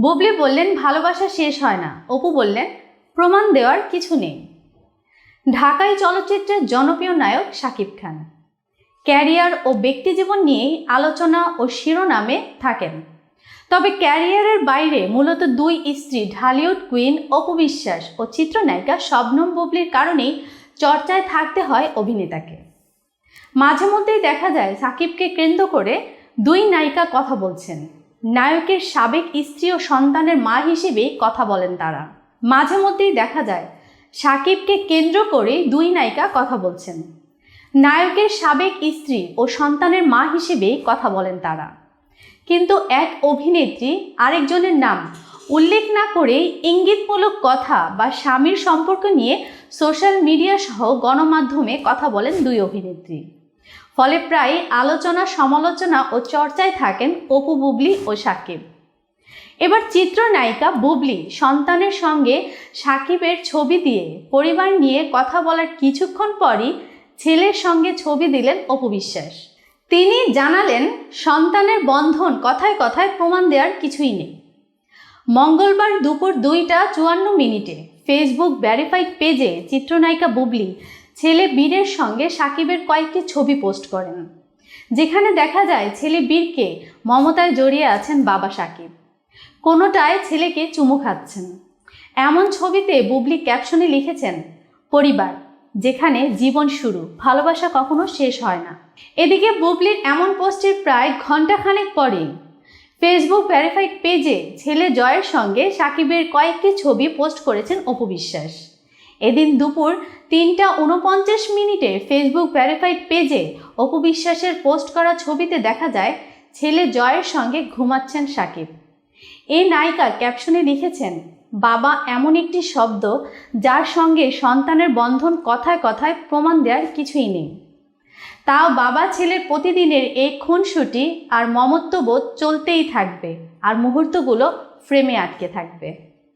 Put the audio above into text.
বুবলি বললেন, ভালোবাসা শেষ হয় না। অপু বললেন, প্রমাণ দেওয়ার কিছু নেই। ঢাকাই চলচ্চিত্রের জনপ্রিয় নায়ক শাকিব খান। ক্যারিয়ার ও ব্যক্তিজীবন নিয়েই আলোচনা ও শিরোনামে থাকেন। তবে ক্যারিয়ারের বাইরে মূলত দুই স্ত্রী, ঢালিউড কুইন অপু বিশ্বাস ও চিত্রনায়িকা শবনম বুবলির কারণেই চর্চায় থাকতে হয় অভিনেতাকে। মাঝে মধ্যেই দেখা যায়, সাকিবকে কেন্দ্র করে দুই নায়িকা কথা বলছেন। নায়কের সাবেক স্ত্রী ও সন্তানের মা হিসেবে কথা বলেন তারা। মাঝে মধ্যেই দেখা যায়, সাকিবকে কেন্দ্র করে দুই নায়িকা কথা বলছেন। নায়কের সাবেক স্ত্রী ও সন্তানের মা হিসেবেই কথা বলেন তারা। কিন্তু এক অভিনেত্রী আরেকজনের নাম উল্লেখ না করেই ইঙ্গিতমূলক কথা বা স্বামীর সম্পর্ক নিয়ে সোশ্যাল মিডিয়া সহ গণমাধ্যমে কথা বলেন দুই অভিনেত্রী। ফলে প্রায় আলোচনা, সমালোচনা ও চর্চায় থাকেন অপু বুবলি ও সাকিব। এবার চিত্রনায়িকা বুবলি সন্তানের সঙ্গে সাকিবের ছবি দিয়ে পরিবার নিয়ে কথা বলার কিছুক্ষণ পরই ছেলের সঙ্গে ছবি দিলেন অপু বিশ্বাস। তিনি জানালেন, সন্তানের বন্ধন কথায় কথায় প্রমাণ দেওয়ার কিছুই নেই। মঙ্গলবার দুপুর দুইটা চুয়ান্ন মিনিটে ফেসবুক ভ্যারিফাইড পেজে চিত্রনায়িকা বুবলি ছেলে বীরের সঙ্গে সাকিবের কয়েকটি ছবি পোস্ট করেন। যেখানে দেখা যায় ছেলে বীরকে মমতায় জড়িয়ে আছেন বাবা সাকিব। কোনোটায় ছেলেকে চুমু খাচ্ছেন। এমন ছবিতে বুবলি ক্যাপশনে লিখেছেন, পরিবার, যেখানে জীবন শুরু, ভালোবাসা কখনো শেষ হয় না। এদিকে বুবলির এমন পোস্টের প্রায় ঘণ্টাখানেক পরেই ফেসবুক ভ্যারিফাইড পেজে ছেলে জয়ের সঙ্গে সাকিবের কয়েকটি ছবি পোস্ট করেছেন অপু বিশ্বাস। এদিন দুপুর তিনটা উনপঞ্চাশ মিনিটে ফেসবুক ভ্যারিফাইড পেজে অপু বিশ্বাসের পোস্ট করা ছবিতে দেখা যায়, ছেলে জয়ের সঙ্গে ঘুমাচ্ছেন সাকিব। এই নায়িকা ক্যাপশনে লিখেছেন, বাবা এমন একটি শব্দ যার সঙ্গে সন্তানের বন্ধন কথায় কথায় প্রমাণ দেওয়ার কিছুই নেই। তাও বাবা ছেলের প্রতিদিনের এই খুনসুটি আর মমত্ববোধ চলতেই থাকবে, আর মুহূর্তগুলো ফ্রেমে আটকে থাকবে।